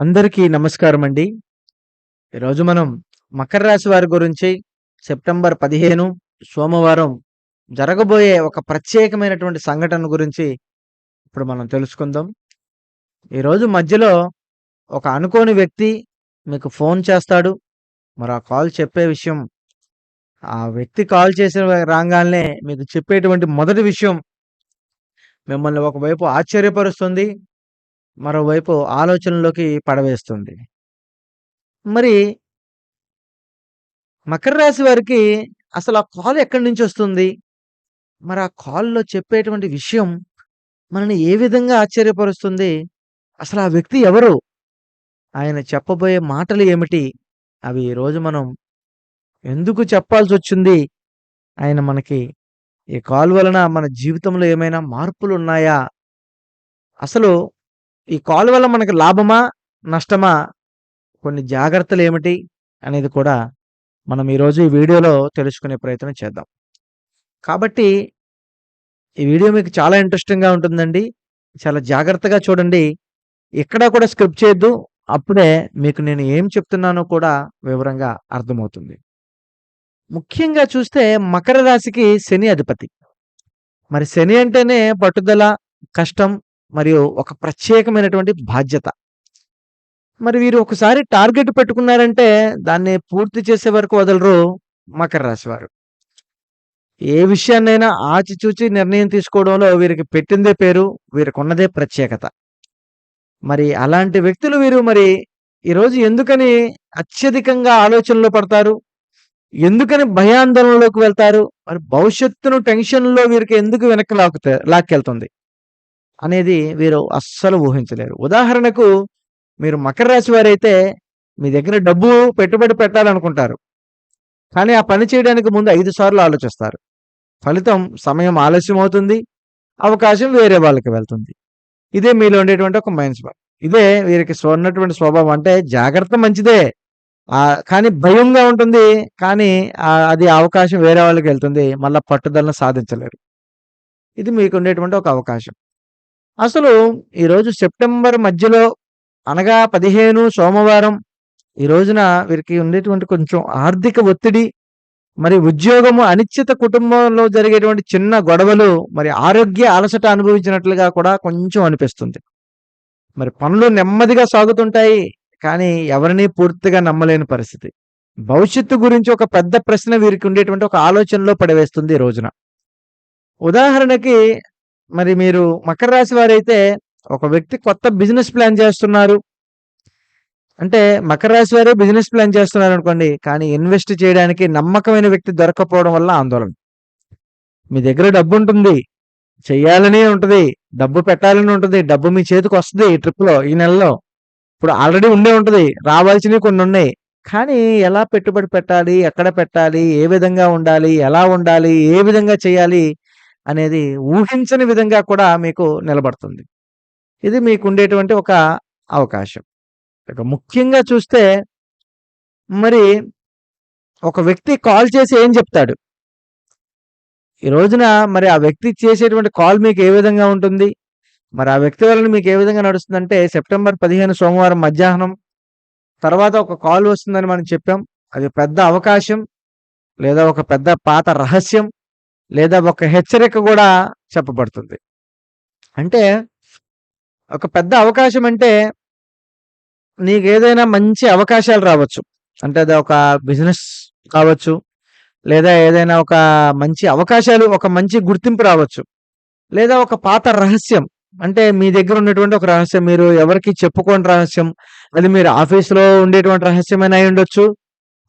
అందరికీ నమస్కారం అండి. ఈరోజు మనం మకర రాశి వారి గురించి సెప్టెంబర్ 15 సోమవారం జరగబోయే ఒక ప్రత్యేకమైనటువంటి సంఘటన గురించి ఇప్పుడు మనం తెలుసుకుందాం. ఈరోజు మధ్యలో ఒక అనుకోని వ్యక్తి మీకు ఫోన్ చేస్తాడు. మరి ఆ కాల్ చెప్పే విషయం ఆ వ్యక్తి కాల్ చేసిన రాగానే మీకు చెప్పేటువంటి మొదటి విషయం మిమ్మల్ని ఒకవైపు ఆశ్చర్యపరుస్తుంది. మరోవైపు ఆలోచనలోకి పడవేస్తుంది. మరి మకర రాశి వారికి అసలు ఆ కాల్ ఎక్కడి నుంచి వస్తుంది? మరి ఆ కాల్‌లో చెప్పేటువంటి విషయం మనల్ని ఏ విధంగా ఆశ్చర్యపరుస్తుంది? అసలు ఆ వ్యక్తి ఎవరు? ఆయన చెప్పబోయే మాటలు ఏమిటి? అవి ఈరోజు మనం ఎందుకు చెప్పాల్సి వచ్చింది ఆయన మనకి ఈ కాల్ వలన మన జీవితంలో ఏమైనా మార్పులు ఉన్నాయా అసలు ఈ కాల్ వల్ల మనకు లాభమా? నష్టమా? కొన్ని జాగ్రత్తలు ఏమిటి అనేది కూడా మనం ఈరోజు ఈ వీడియోలో తెలుసుకునే ప్రయత్నం చేద్దాం. కాబట్టి ఈ వీడియో మీకు చాలా ఇంట్రెస్టింగ్‌గా ఉంటుందండి. చాలా జాగ్రత్తగా చూడండి. ఎక్కడా కూడా స్క్రిప్ట్ చేయొద్దు. అప్పుడే మీకు నేను ఏం చెప్తున్నానో కూడా వివరంగా అర్థమవుతుంది. ముఖ్యంగా చూస్తే మకర రాశికి శని అధిపతి. మరి శని అంటేనే పట్టుదల, కష్టం మరియు ఒక ప్రత్యేకమైనటువంటి బాధ్యత. మరి వీరు ఒకసారి టార్గెట్ పెట్టుకున్నారంటే దాన్ని పూర్తి చేసే వరకు వదలరు మకర రాశి వారు. ఏ విషయాన్నైనా ఆచిచూచి నిర్ణయం తీసుకోవడంలో వీరికి పెట్టిందే పేరు. వీరికున్నదే ప్రత్యేకత. మరి అలాంటి వ్యక్తులు వీరు మరి ఈరోజు ఎందుకని అత్యధికంగా ఆలోచనలో పడతారు? ఎందుకని భయాందోళనలోకి వెళ్తారు? మరి భవిష్యత్తును టెన్షన్‌లో వీరికి ఎందుకు వెనక్కి లాకుతే లాక్కెళ్తుంది? అనేది వీరు అస్సలు ఊహించలేరు. ఉదాహరణకు మీరు మకర రాశి వారైతే మీ దగ్గర డబ్బు పెట్టుబడి పెట్టాలనుకుంటారు. కానీ ఆ పని చేయడానికి ముందు ఐదు సార్లు ఆలోచిస్తారు. ఫలితం సమయం ఆలస్యం అవుతుంది. అవకాశం వేరే వాళ్ళకి వెళ్తుంది. ఇదే మీలో ఉండేటువంటి ఒక మైండ్ స్పాట్ ఇదే వీరికి ఉన్నటువంటి స్వభావం. అంటే జాగ్రత్త మంచిదే. కానీ భయంగా ఉంటుంది. కానీ అది అవకాశం వేరే వాళ్ళకి వెళ్తుంది. మళ్ళీ పట్టుదలను సాధించలేరు. ఇది మీకు ఉండేటువంటి ఒక అవకాశం. అసలు ఈరోజు సెప్టెంబర్ మధ్యలో అనగా 15 సోమవారం ఈ రోజున వీరికి ఉండేటువంటి కొంచెం ఆర్థిక ఒత్తిడి, మరి ఉద్యోగము అనిశ్చిత కుటుంబంలో జరిగేటువంటి చిన్న గొడవలు, మరి ఆరోగ్య అలసట అనుభవించినట్లుగా కూడా కొంచెం అనిపిస్తుంది. మరి పనులు నెమ్మదిగా సాగుతుంటాయి. కానీ ఎవరిని పూర్తిగా నమ్మలేని పరిస్థితి. భవిష్యత్తు గురించి ఒక పెద్ద ప్రశ్న వీరికి ఉండేటువంటి ఒక ఆలోచనలో పడవేస్తుంది ఈ రోజున. ఉదాహరణకి మరి మీరు మకర రాశి వారైతే ఒక వ్యక్తి కొత్త బిజినెస్ ప్లాన్ చేస్తున్నారు. అంటే మకర రాశి వారే బిజినెస్ ప్లాన్ చేస్తున్నారు అనుకోండి కానీ ఇన్వెస్ట్ చేయడానికి నమ్మకమైన వ్యక్తి దొరకపోవడం వల్ల ఆందోళన. మీ దగ్గర డబ్బు ఉంటుంది చేయాలని ఉంటుంది డబ్బు పెట్టాలని ఉంటుంది డబ్బు మీ చేతికి వస్తుంది ఈ ట్రిప్‌లో ఈ నెలలో. ఇప్పుడు ఆల్రెడీ ఉండే ఉంటుంది రావాల్సినవి కొన్ని ఉన్నాయి కానీ ఎలా పెట్టుబడి పెట్టాలి? ఎక్కడ పెట్టాలి? ఏ విధంగా ఉండాలి? ఎలా ఉండాలి? ఏ విధంగా చేయాలి? అనేది ఊహించని విధంగా కూడా మీకు నిలబడుతుంది. ఇది మీకు ఉండేటువంటి ఒక అవకాశం. ఇక ముఖ్యంగా చూస్తే మరి ఒక వ్యక్తి కాల్ చేసి ఏం చెప్తాడు? ఈ రోజున మరి ఆ వ్యక్తి చేసేటువంటి కాల్ మీకు ఏ విధంగా ఉంటుంది? మరి ఆ వ్యక్తి వలన మీకు ఏ విధంగా నడుస్తుందంటే సెప్టెంబర్ 15 సోమవారం మధ్యాహ్నం తర్వాత ఒక కాల్ వస్తుందని మనం చెప్పాం. అది పెద్ద అవకాశం. లేదా ఒక పెద్ద పాత రహస్యం. లేదా ఒక హెచ్చరిక కూడా చెప్పబడుతుంది. అంటే ఒక పెద్ద అవకాశం అంటే నీకు ఏదైనా మంచి అవకాశాలు రావచ్చు. అంటే అది ఒక బిజినెస్ కావచ్చు. లేదా ఏదైనా ఒక మంచి అవకాశాలు, ఒక మంచి గుర్తింపు రావచ్చు. లేదా ఒక పాత రహస్యం. అంటే మీ దగ్గర ఉన్నటువంటి ఒక రహస్యం. మీరు ఎవరికి చెప్పుకోని రహస్యం. అది మీరు ఆఫీస్‌లో ఉండేటువంటి రహస్యమైనా అయ్యుండొచ్చు.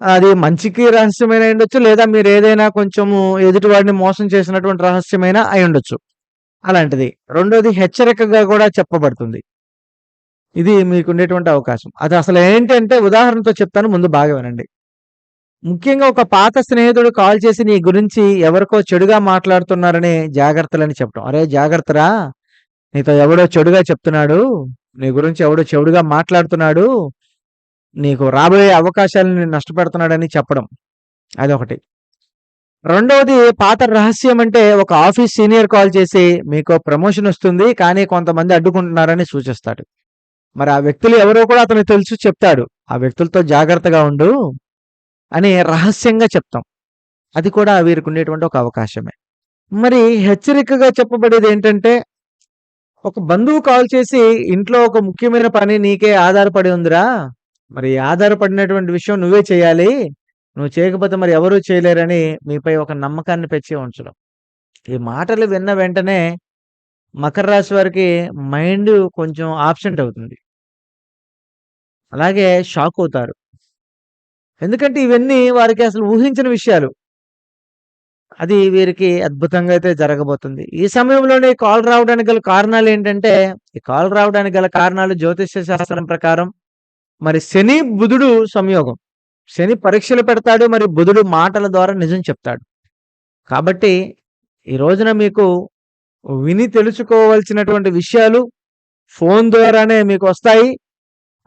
అది మంచికి రహస్యమైనా ఉండొచ్చు లేదా మీరు ఏదైనా కొంచెము ఎదుటివాడిని మోసం చేసినటువంటి రహస్యమైనా అయ్యుండొచ్చు. అలాంటిది. రెండోది హెచ్చరికగా కూడా చెప్పబడుతుంది. ఇది మీకు ఉండేటువంటి అవకాశం. అది అసలు ఏంటంటే ఉదాహరణతో చెప్తాను ముందు బాగా వినండి. ముఖ్యంగా ఒక పాత స్నేహితుడు కాల్ చేసి నీ గురించి ఎవరికో చెడుగా మాట్లాడుతున్నారని జాగ్రత్తలని చెప్పడం. అరే జాగ్రత్తరా! నీతో ఎవడో చెడుగా చెప్తున్నాడు. నీ గురించి ఎవడో చెడుగా మాట్లాడుతున్నాడు. నీకు రాబోయే అవకాశాలని నష్టపెడుతున్నాడని" చెప్పడం. అదొకటి. రెండవది పాత రహస్యం అంటే ఒక ఆఫీస్ సీనియర్ కాల్ చేసి మీకు ప్రమోషన్ వస్తుంది. కానీ కొంతమంది అడ్డుకుంటున్నారని సూచిస్తాడు. మరి ఆ వ్యక్తులు ఎవరో కూడా అతనికి తెలుసు చెప్తాడు. ఆ వ్యక్తులతో జాగ్రత్తగా ఉండు అని రహస్యంగా చెప్తాం. అది కూడా వీరికి ఉండేటువంటి ఒక అవకాశమే. మరి హెచ్చరికగా చెప్పబడేది ఏంటంటే ఒక బంధువు కాల్ చేసి ఇంట్లో ఒక ముఖ్యమైన పని నీకే ఆధారపడి ఉందిరా. మరి ఆధారపడినటువంటి విషయం నువ్వే చేయాలి. నువ్వు చేయకపోతే మరి ఎవరూ చేయలేరని మీపై ఒక నమ్మకాన్ని పెంచి ఉంచడం. ఈ మాటలు విన్న వెంటనే మకర రాశి వారికి మైండ్ కొంచెం ఆబ్సెంట్ అవుతుంది. అలాగే షాక్ అవుతారు. ఎందుకంటే ఇవన్నీ వారికి అసలు ఊహించిన విషయాలు. అది వీరికి అద్భుతంగా అయితే జరగబోతుంది. ఈ సమయంలోనే కాల్ రావడానికి గల కారణాలు ఏంటంటే ఈ కాల్ రావడానికి గల కారణాలు జ్యోతిష్య శాస్త్రం ప్రకారం మరి శని, బుధుడు సంయోగం. శని పరీక్షలు పెడతాడు. మరి బుధుడు మాటల ద్వారా నిజం చెప్తాడు. కాబట్టి ఈ రోజున మీకు విని తెలుసుకోవాల్సినటువంటి విషయాలు ఫోన్ ద్వారానే మీకు వస్తాయి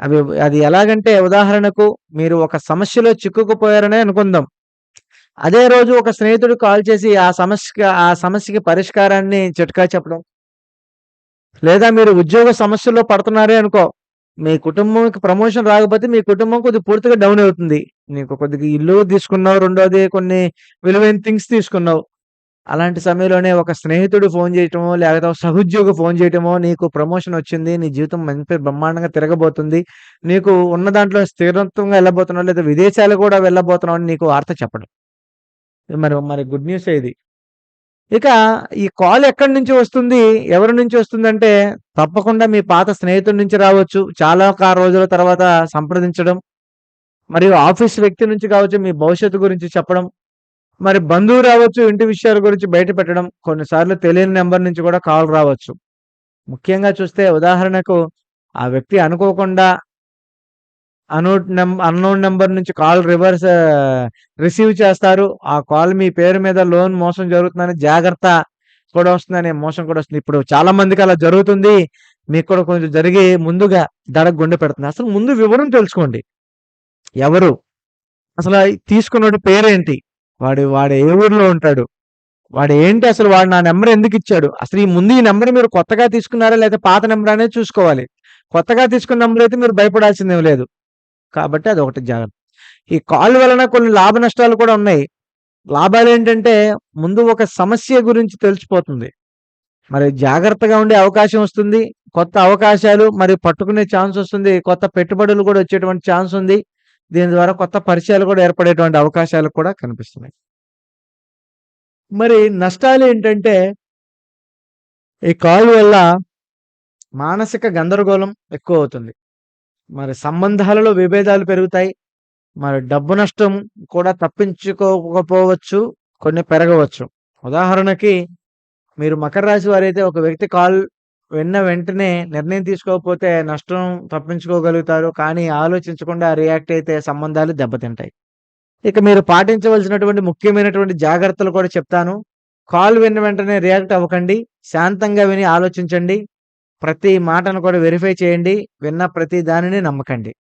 అవి అది ఎలాగంటే ఉదాహరణకు మీరు ఒక సమస్యలో చిక్కుకుపోయారనే అనుకుందాం. అదే రోజు ఒక స్నేహితుడు కాల్ చేసి ఆ సమస్యకి ఆ సమస్యకి పరిష్కారాన్ని చిట్కా చెప్పడం. లేదా మీరు ఉద్యోగ సమస్యల్లో పడుతున్నారే అనుకో. మీ కుటుంబంకి ప్రమోషన్ రాకపోతే మీ కుటుంబం కొద్దిగా పూర్తిగా డౌన్ అవుతుంది. నీకు కొద్దిగా ఇల్లు తీసుకున్నావు. రెండోది కొన్ని విలువైన థింగ్స్ తీసుకున్నావు. అలాంటి సమయంలోనే ఒక స్నేహితుడు ఫోన్ చేయటమో, లేకపోతే ఒక సహోద్యోగి ఫోన్ చేయటమో, నీకు ప్రమోషన్ వచ్చింది. నీ జీవితం మంచి బ్రహ్మాండంగా తిరగబోతుంది. నీకు ఉన్న దాంట్లో స్థిరత్వంగా వెళ్ళబోతున్నావు. లేదా విదేశాలు కూడా వెళ్ళబోతున్నావు అని నీకు వార్త చెప్పడం. మరి మరి గుడ్ న్యూస్ ఇది. ఇక ఈ కాల్ ఎక్కడి నుంచి వస్తుంది? ఎవరి నుంచి వస్తుందంటే తప్పకుండా మీ పాత స్నేహితుడి నుంచి రావచ్చు. చాలా రోజుల తర్వాత సంప్రదించడం. మరియు ఆఫీస్ వ్యక్తి నుంచి కావచ్చు. మీ భవిష్యత్తు గురించి చెప్పడం. మరి బంధువు రావచ్చు. ఇంటి విషయాల గురించి బయట పెట్టడం. కొన్నిసార్లు తెలియని నెంబర్ నుంచి కూడా కాల్ రావచ్చు. ముఖ్యంగా చూస్తే ఉదాహరణకు ఆ వ్యక్తి అనుకోకుండా అనోట్ నం అన్‌నోన్ నెంబర్ నుంచి కాల్ రివర్స్ రిసీవ్ చేస్తారు. ఆ కాల్ మీ పేరు మీద లోన్ మోసం జరుగుతుందని జాగ్రత్త కూడా వస్తుందనే మోసం కూడా వస్తుంది. ఇప్పుడు చాలా మందికి అలా జరుగుతుంది. మీకు కూడా కొంచెం జరిగి ముందుగా దడకు గుండె పెడుతుంది. అసలు ముందు వివరం తెలుసుకోండి. ఎవరు? అసలు తీసుకున్న పేరేంటి? వాడు వాడు ఏ ఊర్లో ఉంటాడు? వాడు ఏంటి అసలు వాడు నా నెంబర్ ఎందుకు ఇచ్చాడు అసలు ఈ ముందు ఈ నెంబర్ మీరు కొత్తగా తీసుకున్నారా? లేకపోతే పాత నెంబర్ అనేది చూసుకోవాలి. కొత్తగా తీసుకున్న నెంబర్ అయితే మీరు భయపడాల్సిందేం లేదు. కాబట్టి అది ఒకటి జాగ్రత్త. ఈ కాల్ వలన కొన్ని లాభ నష్టాలు కూడా ఉన్నాయి. లాభాలు ఏంటంటే ముందు ఒక సమస్య గురించి తెలిసిపోతుంది. మరి జాగ్రత్తగా ఉండే అవకాశం వస్తుంది. కొత్త అవకాశాలు మరి పట్టుకునే ఛాన్స్ వస్తుంది. కొత్త పెట్టుబడులు కూడా వచ్చేటువంటి ఛాన్స్ ఉంది. దీని ద్వారా కొత్త పరిచయాలు కూడా ఏర్పడేటువంటి అవకాశాలు కూడా కనిపిస్తున్నాయి. మరి నష్టాలు ఏంటంటే ఈ కాల్ వల్ల మానసిక గందరగోళం ఎక్కువ అవుతుంది మరి సంబంధాలలో విభేదాలు పెరుగుతాయి. మరి డబ్బు నష్టం కూడా తప్పించుకోకపోవచ్చు. కొన్ని పెరగవచ్చు. ఉదాహరణకి మీరు మకర రాశి వారైతే ఒక వ్యక్తి కాల్ విన్న వెంటనే నిర్ణయం తీసుకోకపోతే నష్టం తప్పించుకోగలుగుతారు. కానీ ఆలోచించకుండా రియాక్ట్ అయితే సంబంధాలు దెబ్బతింటాయి. ఇక మీరు పాటించవలసినటువంటి ముఖ్యమైనటువంటి జాగ్రత్తలు కూడా చెప్తాను. కాల్ విన్న వెంటనే రియాక్ట్ అవ్వకండి. శాంతంగా విని ఆలోచించండి. ప్రతి మాటను కూడా వెరిఫై చేయండి. విన్న ప్రతి దానిని నమ్మకండి.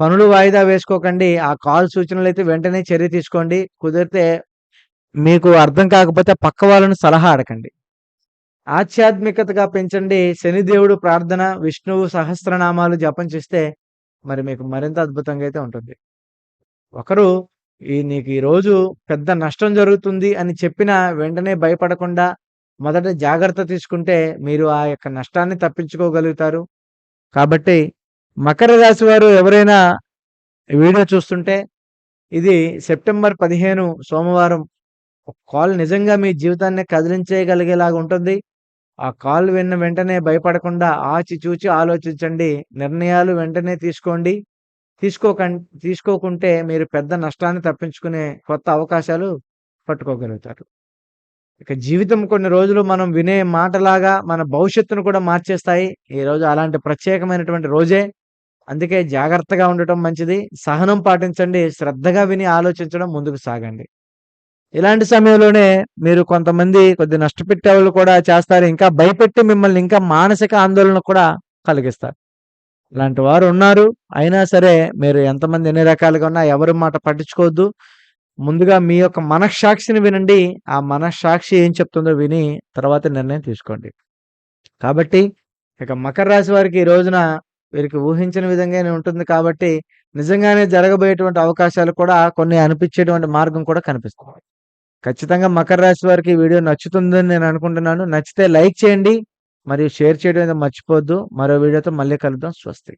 పనులు వాయిదా వేసుకోకండి. ఆ కాల్ సూచనలు అయితే వెంటనే చర్య తీసుకోండి. కుదిరితే మీకు అర్థం కాకపోతే పక్క వాళ్ళని సలహా అడగండి. ఆధ్యాత్మికతగా పెంచండి. శనిదేవుడు ప్రార్థన, విష్ణువు సహస్రనామాలు జపం చేస్తే మరి మీకు మరింత అద్భుతంగా అయితే ఉంటుంది. ఒకరు ఈ నీకు ఈరోజు పెద్ద నష్టం జరుగుతుంది అని చెప్పినా వెంటనే భయపడకుండా మొదట జాగ్రత్త తీసుకుంటే మీరు ఆ యొక్క నష్టాన్ని తప్పించుకోగలుగుతారు. కాబట్టి మకర రాశి వారు ఎవరైనా వీడియో చూస్తుంటే ఇది సెప్టెంబర్ 15 సోమవారం కాల్ నిజంగా మీ జీవితాన్ని కదిలించేయగలిగేలాగా ఉంటుంది. ఆ కాల్ విన్న వెంటనే భయపడకుండా ఆచితూచి ఆలోచించండి. నిర్ణయాలు వెంటనే తీసుకోండి. తీసుకోకం తీసుకోకుంటే మీరు పెద్ద నష్టాన్ని తప్పించుకునే కొత్త అవకాశాలు పట్టుకోగలుగుతారు. ఇక జీవితం కొన్ని రోజులు మనం వినే మాటలాగా మన భవిష్యత్తును కూడా మార్చేస్తాయి. ఈరోజు అలాంటి ప్రత్యేకమైనటువంటి రోజే. అందుకే జాగ్రత్తగా ఉండటం మంచిది. సహనం పాటించండి. శ్రద్ధగా విని ఆలోచించడం ముందుకు సాగండి. ఇలాంటి సమయంలోనే మీరు కొంతమంది కొద్దిగా నష్టపెట్టేవాళ్ళు కూడా చేస్తారు. ఇంకా భయపెట్టి మిమ్మల్ని ఇంకా మానసిక ఆందోళన కూడా కలిగిస్తారు. ఇలాంటి వారు ఉన్నారు. అయినా సరే మీరు ఎంతమంది ఎన్ని రకాలుగా ఉన్నా ఎవరి మాట పట్టించుకోవద్దు. ముందుగా మీ యొక్క మనస్సాక్షిని వినండి. ఆ మనస్సాక్షి ఏం చెప్తుందో విని తర్వాత నిర్ణయం తీసుకోండి. కాబట్టి ఇక మకర రాశి వారికి ఈ రోజున వీరికి ఊహించని విధంగానే ఉంటుంది కాబట్టి, నిజంగానే జరగబోయేటువంటి అవకాశాలు కూడా కొన్ని అనిపించేటువంటి మార్గం కూడా కనిపిస్తుంది. ఖచ్చితంగా మకర రాశి వారికి వీడియో నచ్చుతుందని నేను అనుకుంటున్నాను. నచ్చితే లైక్ చేయండి. మరియు షేర్ చేయడం మర్చిపోద్దు మర్చిపోవద్దు. మరో వీడియోతో మళ్ళీ కలుద్దాం. స్వస్తి.